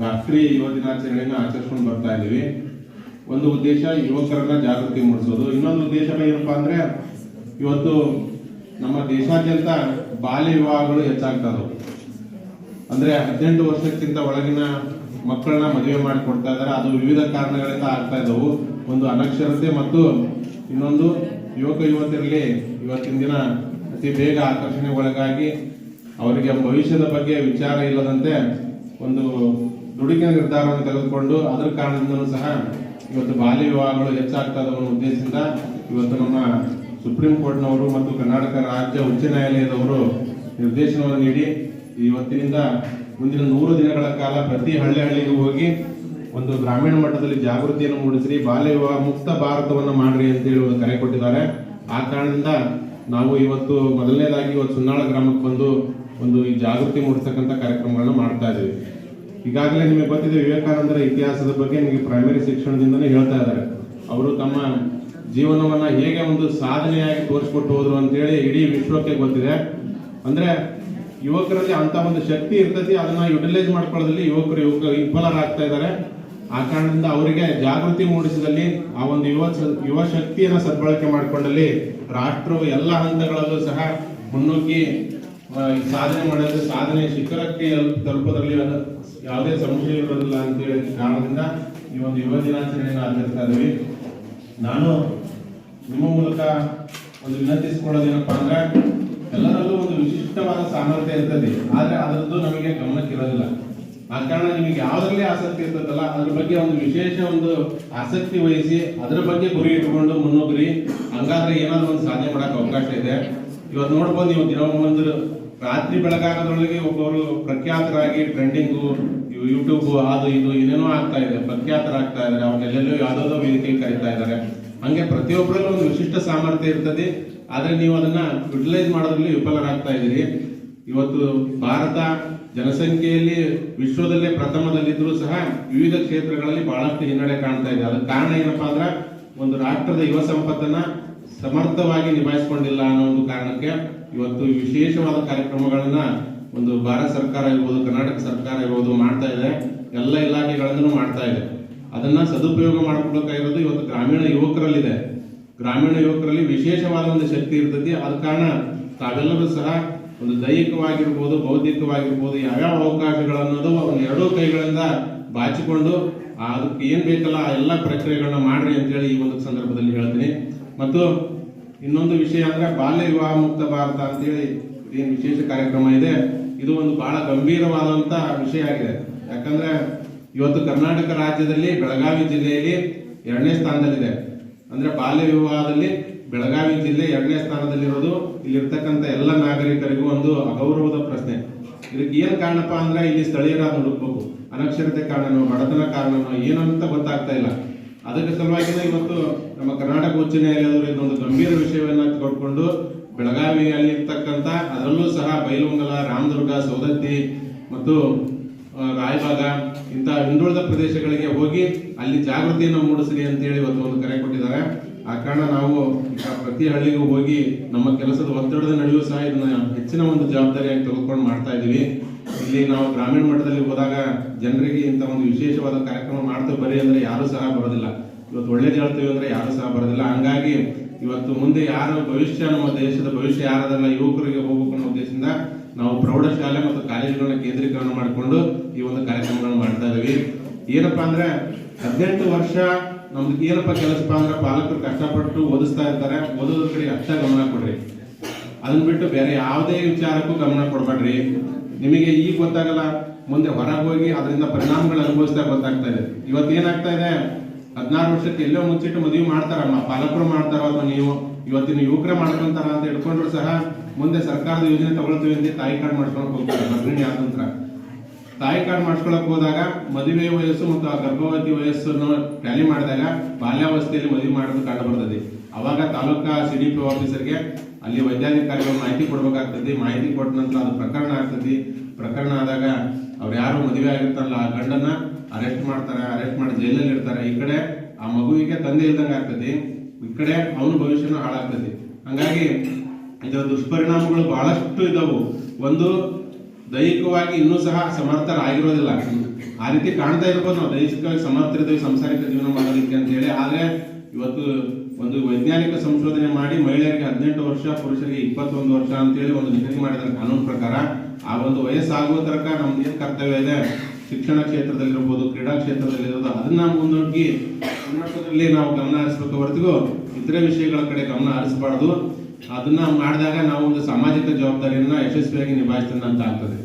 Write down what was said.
ರಾಷ್ಟ್ರೀಯ ಯುವ ದಿನಾಚರಣೆಯನ್ನು ಆಚರಿಸ್ಕೊಂಡು ಬರ್ತಾ ಇದ್ದೀವಿ. ಒಂದು ಉದ್ದೇಶ ಯುವಕರನ್ನ ಜಾಗೃತಿ ಮೂಡಿಸೋದು. ಇನ್ನೊಂದು ಉದ್ದೇಶ ಏನಪ್ಪಾ ಅಂದ್ರೆ, ಇವತ್ತು ನಮ್ಮ ದೇಶಾದ್ಯಂತ ಬಾಲ್ಯ ವಿವಾಹಗಳು ಹೆಚ್ಚಾಗ್ತಾ ಇದಾವೆ. ಅಂದ್ರೆ ಹದಿನೆಂಟು ವರ್ಷಕ್ಕಿಂತ ಒಳಗಿನ ಮಕ್ಕಳನ್ನ ಮದುವೆ ಮಾಡಿಕೊಡ್ತಾ ಇದ್ದಾರೆ ಅದು ವಿವಿಧ ಕಾರಣಗಳಿಂದ ಆಗ್ತಾ ಇದ್ದವು ಒಂದು ಅನಕ್ಷರತೆ ಮತ್ತು ಇನ್ನೊಂದು ಯುವಕ ಯುವತಿಯರಲ್ಲಿ ಇವತ್ತಿನ ದಿನ ಅತಿ ಬೇಗ ಆಕರ್ಷಣೆ ಒಳಗಾಗಿ ಅವರಿಗೆ ಭವಿಷ್ಯದ ಬಗ್ಗೆ ವಿಚಾರ ಇಲ್ಲದಂತೆ ಒಂದು ದುಡುಕಿನ ನಿರ್ಧಾರವನ್ನು ತೆಗೆದುಕೊಂಡು ಅದರ ಕಾರಣದಿಂದಲೂ ಸಹ ಇವತ್ತು ಬಾಲ್ಯ ವಿವಾಹಗಳು ಹೆಚ್ಚಾಗ್ತಾ ಇದಾವೆ ಅನ್ನೋ ಉದ್ದೇಶದಿಂದ ಇವತ್ತು ನಮ್ಮ ಸುಪ್ರೀಂ ಕೋರ್ಟ್ನವರು ಮತ್ತು ಕರ್ನಾಟಕ ರಾಜ್ಯ ಉಚ್ಚ ನ್ಯಾಯಾಲಯದವರು ನಿರ್ದೇಶನವನ್ನು ನೀಡಿ ಇವತ್ತಿನಿಂದ ಮುಂದಿನ ನೂರು ದಿನಗಳ ಕಾಲ ಪ್ರತಿ ಹಳ್ಳಿ ಹಳ್ಳಿಗೆ ಹೋಗಿ ಒಂದು ಗ್ರಾಮೀಣ ಮಟ್ಟದಲ್ಲಿ ಜಾಗೃತಿಯನ್ನು ಮೂಡಿಸಿ ಬಾಲ್ಯ ವಿವಾಹ ಮುಕ್ತ ಭಾರತವನ್ನು ಮಾಡ್ರಿ ಅಂತೇಳಿ ಒಂದು ಕರೆ ಕೊಟ್ಟಿದ್ದಾರೆ. ಆ ಕಾರಣದಿಂದ ನಾವು ಇವತ್ತು ಮೊದಲನೇದಾಗಿ ಇವತ್ತು ಸುನ್ನಾಳ ಗ್ರಾಮಕ್ಕೆ ಬಂದು ಒಂದು ಈ ಜಾಗೃತಿ ಮೂಡಿಸ್ತಕ್ಕಂಥ ಕಾರ್ಯಕ್ರಮಗಳನ್ನು ಮಾಡ್ತಾ ಇದ್ದೀವಿ. ಈಗಾಗಲೇ ನಿಮಗೆ ಗೊತ್ತಿದೆ, ವಿವೇಕಾನಂದರ ಇತಿಹಾಸದ ಬಗ್ಗೆ ನಿಮಗೆ ಪ್ರೈಮರಿ ಶಿಕ್ಷಣದಿಂದನೇ ಹೇಳ್ತಾ ಇದ್ದಾರೆ. ಅವರು ತಮ್ಮ ಜೀವನವನ್ನು ಹೇಗೆ ಒಂದು ಸಾಧನೆಯಾಗಿ ತೋರಿಸ್ಕೊಟ್ಟು ಹೋದ್ರು ಅಂತೇಳಿ ಇಡೀ ವಿಶ್ವಕ್ಕೆ ಗೊತ್ತಿದೆ. ಅಂದರೆ ಯುವಕರಲ್ಲಿ ಅಂಥ ಒಂದು ಶಕ್ತಿ ಇರ್ತೈತಿ, ಅದನ್ನು ಯುಟಿಲೈಸ್ ಮಾಡ್ಕೊಳ್ಳೋದ್ರಲ್ಲಿ ಯುವಕರು ಯುವಕ ವಿಫಲರಾಗ್ತಾ ಇದ್ದಾರೆ. ಆ ಕಾರಣದಿಂದ ಅವರಿಗೆ ಜಾಗೃತಿ ಮೂಡಿಸಿದಲ್ಲಿ ಆ ಒಂದು ಯುವ ಯುವ ಶಕ್ತಿಯನ್ನು ಸದ್ಬಳಕೆ ಮಾಡಿಕೊಂಡಲ್ಲಿ ರಾಷ್ಟ್ರವು ಎಲ್ಲ ಹಂತಗಳಲ್ಲೂ ಸಹ ಮುನ್ನುಗ್ಗಿ ಸಾಧನೆ ಮಾಡೋದು ಸಾಧನೆ ಶಿಖರಕ್ಕೆ ತಲುಪೋದ್ರಲ್ಲಿ ಯಾವುದೇ ಸಂಶಯ ಇರೋದಿಲ್ಲ ಅಂತೇಳಿ ಕಾರಣದಿಂದ ಈ ಒಂದು ಯುವ ದಿನಾಚರಣೆಯನ್ನು ಆಚರಿಸ್ತಾ ಇದ್ದೀವಿ. ನಾನು ನಿಮ್ಮ ಮೂಲಕ ಒಂದು ವಿನಂತಿಸಿಕೊಳ್ಳೋದೇನಪ್ಪ ಅಂದ್ರೆ, ಎಲ್ಲರಲ್ಲೂ ಒಂದು ವಿಶಿಷ್ಟವಾದ ಸಾಮರ್ಥ್ಯ ಇರ್ತದೆ. ಆದ್ರೆ ಅದರದ್ದು ನಮಗೆ ಗಮನಕ್ಕಿರೋದಿಲ್ಲ. ಆ ಕಾರಣ ನಿಮಗೆ ಯಾವುದರಲ್ಲಿ ಆಸಕ್ತಿ ಇರ್ತದಲ್ಲ, ಅದ್ರ ಬಗ್ಗೆ ಒಂದು ವಿಶೇಷ ಒಂದು ಆಸಕ್ತಿ ವಹಿಸಿ ಅದರ ಬಗ್ಗೆ ಗುರಿ ಇಟ್ಕೊಂಡು ಮುನ್ನುಗ್ರಿ. ಹಂಗಾದ್ರೆ ಏನಾದ್ರು ಒಂದು ಸಾಧನೆ ಮಾಡಕ್ ಅವಕಾಶ ಇದೆ. ಇವತ್ತು ನೋಡ್ಬೋದು ನೀವು ದಿನ ಒಂದು ರಾತ್ರಿ ಬೆಳಗಾಗದೊಳಗೆ ಒಬ್ಬರು ಪ್ರಖ್ಯಾತರಾಗಿ ಟ್ರೆಂಡಿಂಗು ಯೂಟ್ಯೂಬ್ ಅದು ಇದು ಏನೇನೋ ಆಗ್ತಾ ಇದೆ, ಪ್ರಖ್ಯಾತರಾಗ್ತಾ ಇದ್ದಾರೆ, ಅವ್ರನ್ನೆಲ್ಲೆಲ್ಲೋ ಯಾವುದೋ ವೇದಿಕೆಗೆ ಕರೀತಾ ಇದ್ದಾರೆ. ಹಂಗೆ ಪ್ರತಿಯೊಬ್ಬರಲ್ಲೂ ಒಂದು ವಿಶಿಷ್ಟ ಸಾಮರ್ಥ್ಯ ಇರ್ತದೆ. ಆದರೆ ನೀವು ಅದನ್ನ ಯುಟಿಲೈಸ್ ಮಾಡೋದ್ರಲ್ಲಿ ವಿಫಲರಾಗ್ತಾ ಇದ್ದೀರಿ. ಇವತ್ತು ಭಾರತ ಜನಸಂಖ್ಯೆಯಲ್ಲಿ ವಿಶ್ವದಲ್ಲೇ ಪ್ರಥಮದಲ್ಲಿದ್ದರೂ ಸಹ ವಿವಿಧ ಕ್ಷೇತ್ರಗಳಲ್ಲಿ ಬಹಳಷ್ಟು ಹಿನ್ನಡೆ ಕಾಣ್ತಾ ಇದೆ. ಅದಕ್ಕೆ ಕಾರಣ ಏನಪ್ಪಾ ಅಂದ್ರೆ, ಒಂದು ರಾಷ್ಟ್ರದ ಯುವ ಸಂಪತ್ತನ್ನ ಸಮರ್ಥವಾಗಿ ನಿಭಾಯಿಸಿಕೊಂಡಿಲ್ಲ ಅನ್ನೋ ಒಂದು ಕಾರಣಕ್ಕೆ ಇವತ್ತು ವಿಶೇಷವಾದ ಕಾರ್ಯಕ್ರಮಗಳನ್ನ ಒಂದು ಭಾರತ ಸರ್ಕಾರ ಇರ್ಬೋದು, ಕರ್ನಾಟಕ ಸರ್ಕಾರ ಇರ್ಬೋದು ಮಾಡ್ತಾ ಇದೆ. ಎಲ್ಲ ಇಲಾಖೆಗಳನ್ನು ಮಾಡ್ತಾ ಇದೆ. ಅದನ್ನ ಸದುಪಯೋಗ ಮಾಡ್ಕೊಳ್ಬೇಕಾಗಿರೋದು ಇವತ್ತು ಗ್ರಾಮೀಣ ಯುವಕರಲ್ಲಿದೆ. ಗ್ರಾಮೀಣ ಯುವಕರಲ್ಲಿ ವಿಶೇಷವಾದ ಒಂದು ಶಕ್ತಿ ಇರ್ತೈತಿ. ಆದ ಕಾರಣ ತಾವೆಲ್ಲರೂ ಸಹ ಒಂದು ದೈಹಿಕವಾಗಿರ್ಬೋದು, ಬೌದ್ಧಿಕವಾಗಿರ್ಬೋದು, ಯಾವ್ಯಾವ ಅವಕಾಶಗಳನ್ನೋದು ಅವನ್ನ ಎರಡೂ ಕೈಗಳಿಂದ ಬಾಚಿಕೊಂಡು ಅದಕ್ಕೆ ಏನ್ ಬೇಕಲ್ಲ ಆ ಎಲ್ಲ ಪ್ರಕ್ರಿಯೆಗಳನ್ನ ಮಾಡ್ರಿ ಅಂತೇಳಿ ಈ ಒಂದು ಸಂದರ್ಭದಲ್ಲಿ ಹೇಳ್ತೀನಿ. ಮತ್ತು ಇನ್ನೊಂದು ವಿಷಯ ಅಂದ್ರೆ ಬಾಲ್ಯ ವಿವಾಹ ಮುಕ್ತ ಭಾರತ ಅಂತೇಳಿ ಏನು ವಿಶೇಷ ಕಾರ್ಯಕ್ರಮ ಇದೆ. ಇದು ಒಂದು ಬಹಳ ಗಂಭೀರವಾದಂತ ವಿಷಯ ಆಗಿದೆ. ಯಾಕಂದ್ರೆ ಇವತ್ತು ಕರ್ನಾಟಕ ರಾಜ್ಯದಲ್ಲಿ ಬೆಳಗಾವಿ ಜಿಲ್ಲೆಯಲ್ಲಿ ಎರಡನೇ ಸ್ಥಾನದಲ್ಲಿದೆ. ಅಂದ್ರೆ ಬಾಲ್ಯ ವಿವಾಹದಲ್ಲಿ ಬೆಳಗಾವಿ ಜಿಲ್ಲೆ ಎರಡನೇ ಸ್ಥಾನದಲ್ಲಿರೋದು ಇಲ್ಲಿರ್ತಕ್ಕಂಥ ಎಲ್ಲ ನಾಗರಿಕರಿಗೂ ಒಂದು ಅಗೌರವದ ಪ್ರಶ್ನೆ. ಇದಕ್ಕೆ ಏನ್ ಕಾರಣಪ್ಪ ಅಂದ್ರೆ ಇಲ್ಲಿ ಸ್ಥಳೀಯರಾದ ಹುಡುಕ್ಬೇಕು. ಅನಕ್ಷರತೆ ಕಾರಣನೋ, ಬಡತನ ಕಾರಣನೋ ಏನಂತ ಗೊತ್ತಾಗ್ತಾ ಇಲ್ಲ. ಅದಕ್ಕೆ ಸಲುವಾಗಿನೇ ಇವತ್ತು ನಮ್ಮ ಕರ್ನಾಟಕ ಉಚ್ಚ ನ್ಯಾಯಾಲಯದವರು ಇದೊಂದು ಗಂಭೀರ ವಿಷಯವನ್ನ ತಗೊಂಡು ಬೆಳಗಾವಿಯಲ್ಲಿ ಇರ್ತಕ್ಕಂಥ ಅದರಲ್ಲೂ ಸಹ ಬೈಲುಂಗಲ ರಾಮದುರ್ಗ ಸೌದತ್ತಿ ಮತ್ತು ರಾಯಬಾಗ ಇಂಥ ಹಿಂದುಳಿದ ಪ್ರದೇಶಗಳಿಗೆ ಹೋಗಿ ಅಲ್ಲಿ ಜಾಗೃತಿಯನ್ನು ಮೂಡಿಸಲಿ ಅಂತೇಳಿ ಇವತ್ತು ಒಂದು ಕರೆ ಕೊಟ್ಟಿದ್ದಾರೆ. ಆ ಕಾರಣ ನಾವು ಈಗ ಪ್ರತಿ ಹಳ್ಳಿಗೂ ಹೋಗಿ ನಮ್ಮ ಕೆಲಸದ ಒತ್ತಡದ ನಡುವೆಯೂ ಸಹ ಇದನ್ನ ಹೆಚ್ಚಿನ ಒಂದು ಜವಾಬ್ದಾರಿಯಾಗಿ ತೆಗೆದುಕೊಂಡು ಮಾಡ್ತಾ ಇದ್ದೀವಿ. ಇಲ್ಲಿ ನಾವು ಗ್ರಾಮೀಣ ಮಟ್ಟದಲ್ಲಿ ಹೋದಾಗ ಜನರಿಗೆ ಇಂಥ ಒಂದು ವಿಶೇಷವಾದ ಕಾರ್ಯಕ್ರಮ ಮಾಡ್ತೇವೆ ಬರೀ ಅಂದ್ರೆ ಯಾರು ಸಹ ಬರೋದಿಲ್ಲ. ಇವತ್ತು ಒಳ್ಳೇದು ಹೇಳ್ತೇವೆ ಅಂದ್ರೆ ಯಾರು ಸಹ ಬರೋದಿಲ್ಲ. ಹಂಗಾಗಿ ಇವತ್ತು ಮುಂದೆ ಯಾರು ಭವಿಷ್ಯ, ನಮ್ಮ ದೇಶದ ಭವಿಷ್ಯ ಯಾರದಲ್ಲ ಯುವಕರಿಗೆ ಹೋಗಬೇಕು ಅನ್ನೋ ಉದ್ದೇಶದಿಂದ ನಾವು ಪ್ರೌಢಶಾಲೆ ಮತ್ತು ಕಾಲೇಜುಗಳನ್ನ ಕೇಂದ್ರೀಕರಣ ಮಾಡಿಕೊಂಡು ಈ ಒಂದು ಕಾರ್ಯಕ್ರಮಗಳನ್ನ ಮಾಡ್ತಾ ಇದ್ದೀವಿ ಏನಪ್ಪಾ ಅಂದ್ರೆ ಹದಿನೆಂಟು ವರ್ಷ ನಮ್ದು ಏನಪ್ಪ ಕೆಲಸಪ್ಪ ಅಂದ್ರೆ ಪಾಲಕರು ಕಷ್ಟಪಟ್ಟು ಓದಿಸ್ತಾ ಇರ್ತಾರೆ. ಓದೋದ್ರ ಕಡೆ ಅಷ್ಟೇ ಗಮನ ಕೊಡ್ರಿ. ಅದನ್ನ ಬಿಟ್ಟು ಬೇರೆ ಯಾವುದೇ ವಿಚಾರಕ್ಕೂ ಗಮನ ಕೊಡಬೇಡ್ರಿ. ನಿಮಗೆ ಈಗ ಗೊತ್ತಾಗಲ್ಲ, ಮುಂದೆ ಹೊರಗೆ ಹೋಗಿ ಅದರಿಂದ ಪರಿಣಾಮಗಳು ಅನುಭವಿಸ್ತಾ ಗೊತ್ತಾಗ್ತಾ ಇದೆ. ಇವತ್ತು ಏನಾಗ್ತಾ ಇದೆ? ಹದಿನಾರು ವರ್ಷಕ್ಕೆ ಎಲ್ಲೋ ಮುಚ್ಚಿಟ್ಟು ಮದುವೆ ಮಾಡ್ತಾರಮ್ಮ. ಪಾಲಕರು ಮಾಡ್ತಾರ ಅಥವಾ ನೀವು? ಇವತ್ತಿನ ಯುವಕರೇ ಮಾಡ್ಕೊಂತಾರ ಅಂತ ಇಟ್ಕೊಂಡ್ರು ಸಹ ಮುಂದೆ ಸರ್ಕಾರದ ಯೋಜನೆ ತಗೊಳ್ತೀವಿ ಅಂತ ತಾಯಿ ಕಾರ್ಡ್ ಮಾಡ್ಕೊಂಡು ಹೋಗ್ತಾರೆ. ಗರ್ಭಿಣಿ ಆದಂತರ ತಾಯಿ ಕಾರ್ಡ್ ಮಾಡ್ಸ್ಕೊಳಕ್ ಹೋದಾಗ ಮದುವೆ ವಯಸ್ಸು ಮತ್ತು ಆ ಗರ್ಭವತಿ ವಯಸ್ಸನ್ನು ಟ್ಯಾಲಿ ಮಾಡಿದಾಗ ಬಾಲ್ಯಾವಸ್ಥೆಯಲ್ಲಿ ಮದುವೆ ಮಾಡೋದು ಕಂಡು ಬರ್ತದೆ. ಅವಾಗ ತಾಲೂಕಾ ಸಿ ಡಿ ಆಫೀಸರ್ಗೆ ಅಲ್ಲಿ ವೈದ್ಯಾಧಿಕಾರಿಗಳು ಮಾಹಿತಿ ಕೊಡ್ಬೇಕಾಗ್ತದೆ. ಮಾಹಿತಿ ಕೊಟ್ಟ ನಂತರ ಅದು ಪ್ರಕರಣ ಆಗ್ತದೆ. ಪ್ರಕರಣ ಆದಾಗ ಅವ್ರು ಯಾರು ಮದುವೆ ಆಗಿರ್ತಾರಲ್ಲ, ಆ ಗಂಡನ ಅರೆಸ್ಟ್ ಮಾಡ್ತಾರೆ ಅರೆಸ್ಟ್ ಮಾಡಿ ಜೈಲಲ್ಲಿ ಇರ್ತಾರೆ ಈ ಕಡೆ ಆ ಮಗುವಿಗೆ ತಂದೆ ಇಲ್ದಂಗೆ ಆಗ್ತದೆ. ಈ ಕಡೆ ಅವನ ಭವಿಷ್ಯನೂ ಹಾಳಾಗ್ತದೆ. ಹಂಗಾಗಿ ಇದರ ದುಷ್ಪರಿಣಾಮಗಳು ಬಹಳಷ್ಟು ಇದಾವು. ಒಂದು ದೈಹಿಕವಾಗಿ ಇನ್ನೂ ಸಹ ಸಮರ್ಥರಾಗಿರೋದಿಲ್ಲ. ಆ ರೀತಿ ಕಾಣ್ತಾ ಇರ್ಬೋದು ನಾವು. ದೈಹಿಕವಾಗಿ ಸಮರ್ಥರಿದ್ದೇವೆ, ಸಂಸಾರಿಕ ಜೀವನ ಮಾಡೋದಕ್ಕೆ ಅಂತ ಹೇಳಿ. ಆದ್ರೆ ಇವತ್ತು ಒಂದು ವೈಜ್ಞಾನಿಕ ಸಂಶೋಧನೆ ಮಾಡಿ ಮಹಿಳೆಯರಿಗೆ ಹದಿನೆಂಟು ವರ್ಷ, ಪುರುಷರಿಗೆ ಇಪ್ಪತ್ತೊಂದು ವರ್ಷ ಅಂತೇಳಿ ಒಂದು ನಿಗದಿ ಮಾಡಿದ ಕಾನೂನು ಪ್ರಕಾರ. ಆ ಒಂದು ವಯಸ್ಸಾಗುವ ತನಕ ನಮ್ದು ಏನು ಕರ್ತವ್ಯ ಇದೆ? ಶಿಕ್ಷಣ ಕ್ಷೇತ್ರದಲ್ಲಿರ್ಬೋದು, ಕ್ರೀಡಾ ಕ್ಷೇತ್ರದಲ್ಲಿರ್ಬೋದು ಅದನ್ನ ಮುಂದೋಗಿ ಕರ್ನಾಟಕದಲ್ಲಿ ನಾವು ಗಮನ ಹರಿಸ್ಬೇಕು ಹೊರತಿಗೂ ಇತರೆ ವಿಷಯಗಳ ಕಡೆ ಗಮನ ಹರಿಸಬಾರ್ದು. ಅದನ್ನ ಮಾಡಿದಾಗ ನಾವು ಒಂದು ಸಾಮಾಜಿಕ ಜವಾಬ್ದಾರಿಯನ್ನು ಯಶಸ್ವಿಯಾಗಿ ನಿಭಾಯಿಸಿದಂತ ಆಗ್ತದೆ